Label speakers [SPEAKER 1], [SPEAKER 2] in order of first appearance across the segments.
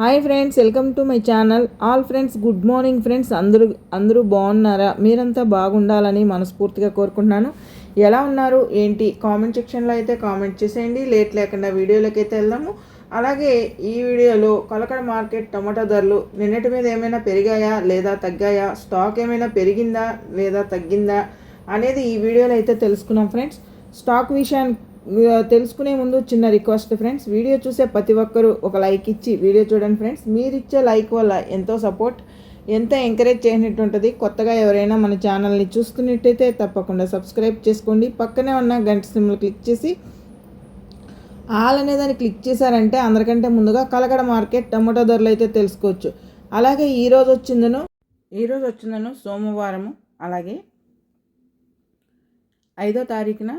[SPEAKER 1] Hi friends welcome to my channel all friends good morning friends అందరూ అందరూ బాగున్నారా? మీరంతా బాగుండాలని మనస్ఫూర్తిగా కోరుకుంటున్నాను. ఎలా ఉన్నారు? ఏంటి? కామెంట్ సెక్షన్లో అయితే కామెంట్ చేసేయండి. లేట్ లేకుండా వీడియోలోకి అయితే వెళ్దాము. అలాగే ఈ వీడియోలో కొలకడ మార్కెట్ టమాటా ధరలు నిన్నటి మీద ఏమైనా పెరిగాయా? లేదా తగ్గాయా? స్టాక్ ఏమైనా పెరిగిందా? లేదా తగ్గిందా? అనేది ఈ వీడియోలో అయితే తెలుసుకున్నాం ఫ్రెండ్స్ స్టాక్ విషయానికి తెలుసుకునే ముందు చిన్న రిక్వెస్ట్ ఫ్రెండ్స్. వీడియో చూసే ప్రతి ఒక్కరూ ఒక లైక్ ఇచ్చి వీడియో చూడండి ఫ్రెండ్స్. మీరు ఇచ్చే లైక్ వల్ల ఎంతో సపోర్ట్ ఎంత ఎంకరేజ్ చేసినట్టు ఉంటుంది. కొత్తగా ఎవరైనా మన ఛానల్ని చూస్తున్నట్టయితే తప్పకుండా సబ్స్క్రైబ్ చేసుకోండి. పక్కనే ఉన్న గంట సిమ్లు క్లిక్ చేసి ఆల్ అనేదాన్ని క్లిక్ చేశారంటే అందరికంటే ముందుగా కలకడ మార్కెట్ టమాటో ధరలు అయితే తెలుసుకోవచ్చు. అలాగే ఈరోజు వచ్చిందను ఈరోజు వచ్చిందను సోమవారము. అలాగే ఐదో తారీఖున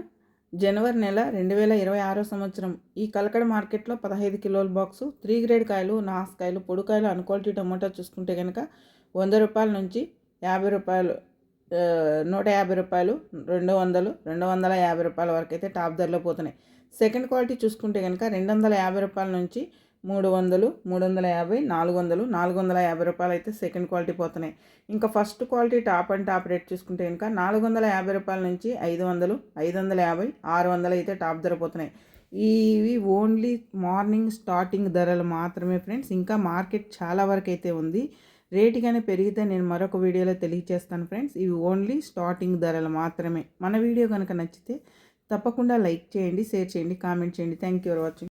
[SPEAKER 1] జనవరి నెల రెండు వేల ఇరవై ఆరో సంవత్సరం. ఈ కలకడ మార్కెట్లో పదహైదు కిలోల బాక్సు త్రీ గ్రేడ్ కాయలు నాసుకాయలు పొడికాయలు అన్క్వాలిటీ టమోటా చూసుకుంటే కనుక వంద రూపాయల నుంచి యాభై రూపాయలు నూట యాభై రూపాయలు రెండు వందలు రెండు వందల యాభై రూపాయల వరకు అయితే టాప్ ధరలో పోతున్నాయి. సెకండ్ క్వాలిటీ చూసుకుంటే కనుక రెండు వందల యాభై రూపాయల నుంచి మూడు వందలు మూడు వందల యాభై నాలుగు వందలు నాలుగు వందల యాభై రూపాయలు అయితే సెకండ్ క్వాలిటీ పోతున్నాయి. ఇంకా first quality top and top rate చూసుకుంటే ఇంకా నాలుగు వందల యాభై రూపాయల నుంచి ఐదు వందలు ఐదు వందల యాభై ఆరు వందలు అయితే టాప్ ధర పోతున్నాయి. ఇవి ఓన్లీ మార్నింగ్ స్టార్టింగ్ ధరలు మాత్రమే ఫ్రెండ్స్ ఇంకా మార్కెట్ చాలా వరకు అయితే ఉంది. రేటు కానీ పెరిగితే నేను మరొక వీడియోలో తెలియజేస్తాను ఫ్రెండ్స్ ఇవి ఓన్లీ స్టార్టింగ్ ధరలు మాత్రమే. మన వీడియో కనుక నచ్చితే తప్పకుండా లైక్ చేయండి షేర్ చేయండి కామెంట్ చేయండి. Thank you for watching